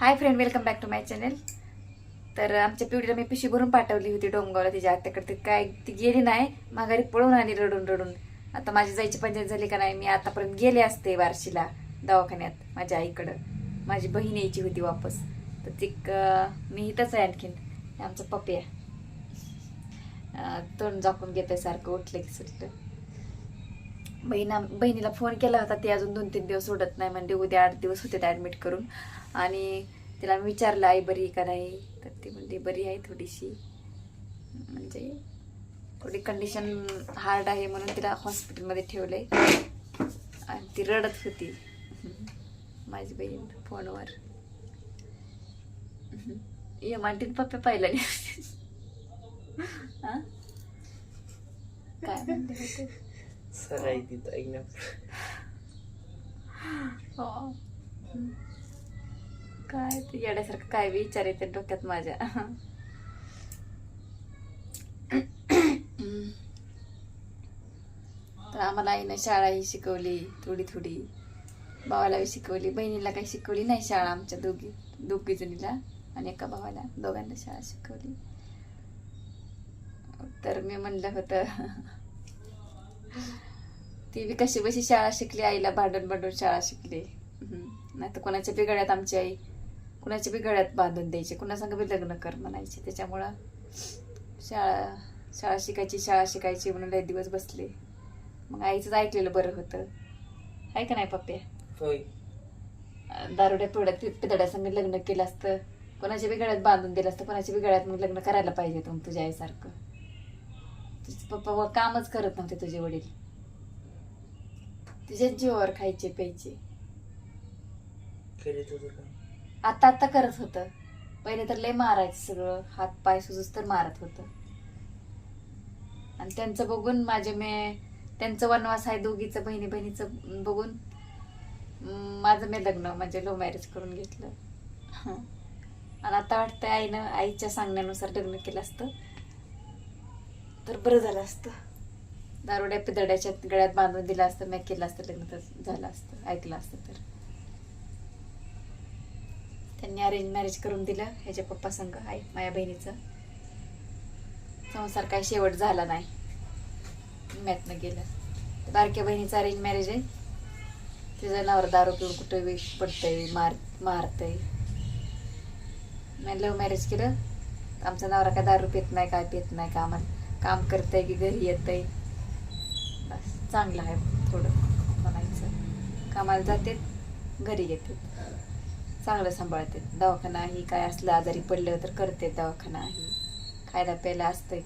Hi friend welcome back to my channel तर आमच्या पिवडीला मी पिशी भरून पाठवली होती डोंगावला तिच्या आत्याकडे. ती काय ती गेली नाही माघारी पळून आली रडून रडून. आता माझी जायची पंचायत झाली का नाही मी आतापर्यंत गेले असते बार्शीला दवाखान्यात माझ्या आईकडं. माझी बहीण यायची होती वापस. तर ती क- मी इथंच आहे आणखीन. आमचं पप्पी आहे. तोंड झाकून घेते सारखं उठलं की सुटलं बहिणा बहिणीला फोन केला होता ती अजून दोन तीन दिवस सोडत नाही म्हणजे उद्या आठ दिवस होते ॲडमिट करून. आणि तिला मी विचारलं आई बरी का नाही? तर ती म्हणली बरी आहे थोडीशी. म्हणजे थोडी कंडिशन हार्ड आहे म्हणून तिला हॉस्पिटलमध्ये ठेवलंय. आणि ती रडत होती. माझी बहीण फोनवर. ये मांटीन पप्पा पाहिलं काय म्हणते होते सराई तिथं ऐकण्या हो काय ते येण्यासारखं काय विचार येते डोक्यात माझ्या. तर आम्हाला आईनं शाळाही शिकवली थोडी थोडी. भावालाही शिकवली बहिणीला काही शिकवली नाही शाळा आमच्या दोघी दोघी जणीला आणि एका भावाला. दोघांना शाळा शिकवली. तर मी म्हणलं होतं ती बी कशी बशी शाळा शिकली आईला भांडून भांडून शाळा शिकली. नाही तर कोणाच्या बी गळ्यात आमची आई कुणाच्या बी गळ्यात बांधून द्यायची कुणासंग बी लग्न कर म्हणायचे. त्याच्यामुळं शाळा शाळा शिकायची शाळा शिकायची म्हणून लय दिवस बसले. मग आईचंच ऐकलेलं बरं होतं. आहे का नाही पप्प्या होय. दारुड्या पिवड्यात पितड्यासंग लग्न केलं असतं. कोणाच्या बी गळ्यात बांधून दिलं असतं कोणाच्या बी गळ्यात मग लग्न करायला पाहिजे मग तुझ्या आईसारखं. पप्पा व कामच करत नव्हते तुझे वडील. तुझ्याच जीवावर खायचे प्यायचे. केले तुझं काम. आता आता करत होतं. पहिले तर लय मारायचं सगळं. हात पाय सुजूच तर मारत होतं. आणि त्यांचं बघून माझे मे त्यांचं वनवास आहे दोघीचं बहिणी बहिणीचं बघून माझं मी लग्न म्हणजे लव्ह मॅरेज करून घेतलं. आणि आता वाटतंय आईनं आईच्या सांगण्यानुसार लग्न केलं असतं. तर बरं झालं असतं. दारुड्या पिदड्याच्या गळ्यात बांधून दिलं असतं मॅक केलं असतं लग्न तर झालं असतं ऐकलं असतं तर. त्यांनी अरेंज मॅरेज करून दिलं ह्याच्या पप्पा संघ आहे माझ्या बहिणीचं. संसार काय शेवट झाला नाही. मॅथनं गेलं. बारक्या बहिणीचं अरेंज मॅरेज आहे. तिचं नवर दारू पिऊन कुठं बी पडतंय मार मारतंय. मी लव्ह मॅरेज केलं. आमचा नवरा काय दारू पित नाही काय पित नाही का आम्हाला काम करताय की घरी येतंय. बस चांगलं आहे थोडं म्हणायचं. कामाला जाते घरी येते. चांगलं सांभाळते. दवाखाना ही काय असलं आजारी पडलं तर करते दवाखाना ही. खायला प्यायला असतंय.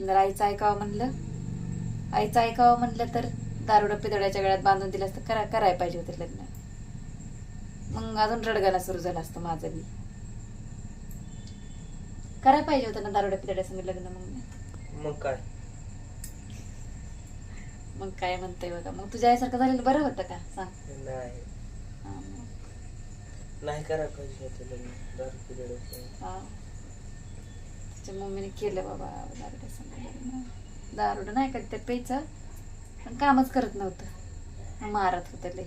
जर आईचं ऐकावं म्हणलं आईचं ऐकावं म्हणलं तर दारुडा पितळ्याच्या गळ्यात बांधून दिलं असतं करा करायला पाहिजे होते लग्न. मग अजून रडगाणं सुरू झालं असतं माझं बी. करायला पाहिजे होतं ना दारुड्या पिदड्या संग लग्न मग. मग काय? मग काय म्हणतंय बघा. मग तुझ्या आईसारखं झालेलं बरं होतं का? सांग. नाही. हा, मग. नाही करायला पाहिजे होतं लग्न दारू हा. तिच्या मम्मीने केलं बाबा दारुड्या संग लग्न. दारुडं नाही का ते प्यायचं पण कामच करत नव्हतं. मारत होतं लय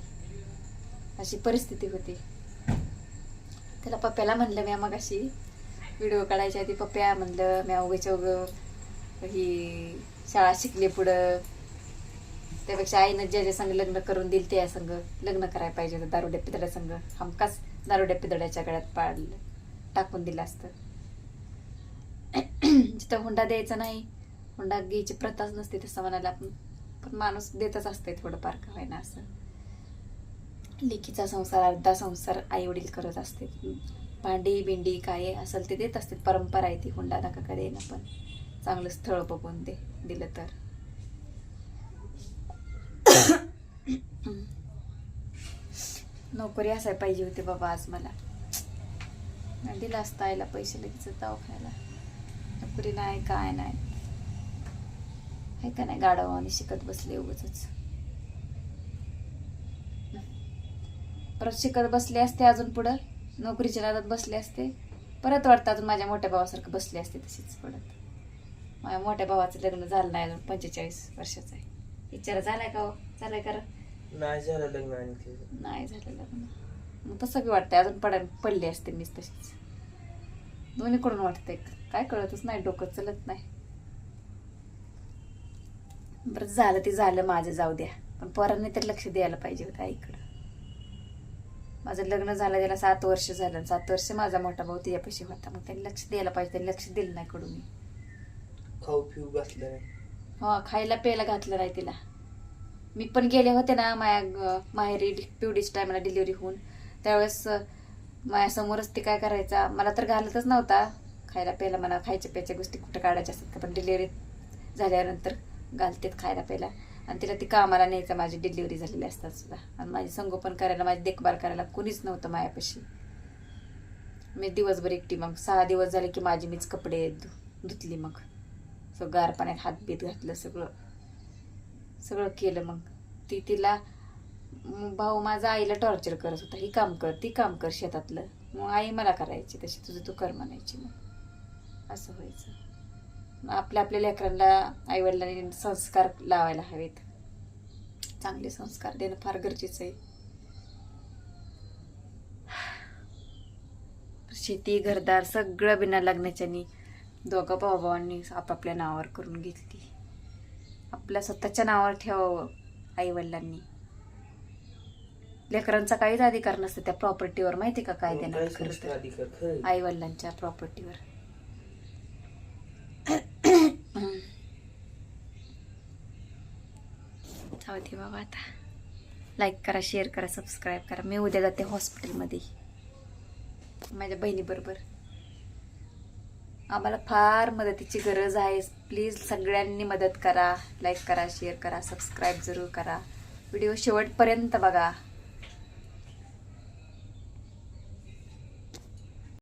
अशी परिस्थिती होती. त्याला पप्प्याला म्हणलं मी मग अशी व्हिडिओ काढायच्या आधी पप्प्या म्हणलं मी उगेच उग ही शाळा शिकली पुढं. त्यापेक्षा आईनं ज्या ज्या संग लग्न करून दिल त्या संग लग्न करायला पाहिजे होतं दारुड्या पितड्या संग. हमकाच दारुड्या पितड्याच्या गळ्यात पाडलं टाकून दिलं असतं. जिथं हुंडा द्यायचा नाही हुंडा घ्यायची प्रथाच नसते तसं म्हणायला आपण. पण माणूस देतच असते थोडंफार का होईना असं. लेकीचा संसार अर्धा संसार आई वडील करत असते. भांडी बिंडी काय असेल ते देत असतील. परंपरा आहे ती हुंडा नका का देणं पण चांगलं स्थळ बघून दे दिलं तर. नोकरी असायला पाहिजे होती बाबा आज मला. दिला दिलं असतं आईला पैसे लगेच दवाखान्याला. नोकरी नाही काय नाही. आहे का नाही गाडवाने शिकत बसले उगच परत शिकत बसले असते अजून पुढं? नोकरीच्या नादात बसले असते. परत वाटतं अजून माझ्या मोठ्या भावासारखं बसले असते तशीच पडत. माझ्या मोठ्या भावाचं लग्न झालं नाही अजून पंचेचाळीस वर्षाचं आहे. विचार झालाय का हो? झालाय करा. नाही झालं लग्न आणखी. नाही झालं लग्न. मग तसं बी वाटतंय अजून पडा पडले असते मीच तशीच. दोन्हीकडून वाटतंय काय कळतच नाही डोकं चलत नाही. बरं झालं ते झालं माझं जाऊ द्या. पण पोरांनी तर लक्ष द्यायला पाहिजे होतं आईकडं माझं लग्न झालं त्याला सात वर्ष झालं सात वर्ष माझा मोठा भाऊ तिच्यापाशी होता. मग त्यांनी लक्ष द्यायला पाहिजे त्यांनी लक्ष दिलं नाही कडून खाऊ पिऊ घातलं नाही. हा खायला प्यायला घातलं नाही तिला. मी पण गेले होते ना माझ्या माहेरी पिवडीच टायमाला डिलिव्हरी होऊन. त्यावेळेस माझ्यासमोरच ती काय करायचा मला तर घालतच नव्हता. खायला प्यायला मला खायच्या प्यायच्या गोष्टी कुठं काढायच्या असतात का? पण डिलिव्हरी झाल्यानंतर घालतेत खायला प्यायला. आणि तिला ती कामाला न्यायचं माझी डिलिव्हरी झालेली असतात सुद्धा. आणि माझी संगोपन करायला माझी देखभाल करायला कोणीच नव्हतं मायापाशी मी दिवसभर एकटी मग सहा दिवस झाले की माझी मीच कपडे धु- धुतली मग. सो गार पाण्यात हात बीत घातलं सगळं सगळं केलं मग. ती तिला भाऊ माझा आईला टॉर्चर करत होता. ही काम कर ती काम कर शेतातलं. मग आई मला करायची तशी तुझं तू कर म्हणायची मग. असं व्हायचं. आपल्या आपल्या लेकरांना आईवडिलांनी संस्कार लावायला हवेत. चांगले संस्कार देणं फार गरजेचं आहे. शेती घरदार सगळं बिना लग्नाच्यानी दोघं भावाभावांनी आपापल्या नावावर करून घेतली. आपल्या स्वतःच्या नावावर ठेवावं आईवडिलांनी. लेकरांचा काहीच अधिकार नसतं त्या प्रॉपर्टीवर माहिती का काय देणार अधिकार खरं आई वडिलांच्या प्रॉपर्टीवर जाऊ दे बाबा आता. लाईक करा शेअर करा सबस्क्राईब करा. मी उद्या जाते हॉस्पिटलमध्ये माझ्या बहिणीबरोबर. आम्हाला फार मदतीची गरज आहे. प्लीज सगळ्यांनी मदत करा. लाईक करा शेअर करा सबस्क्राईब जरूर करा. व्हिडिओ शेवटपर्यंत बघा.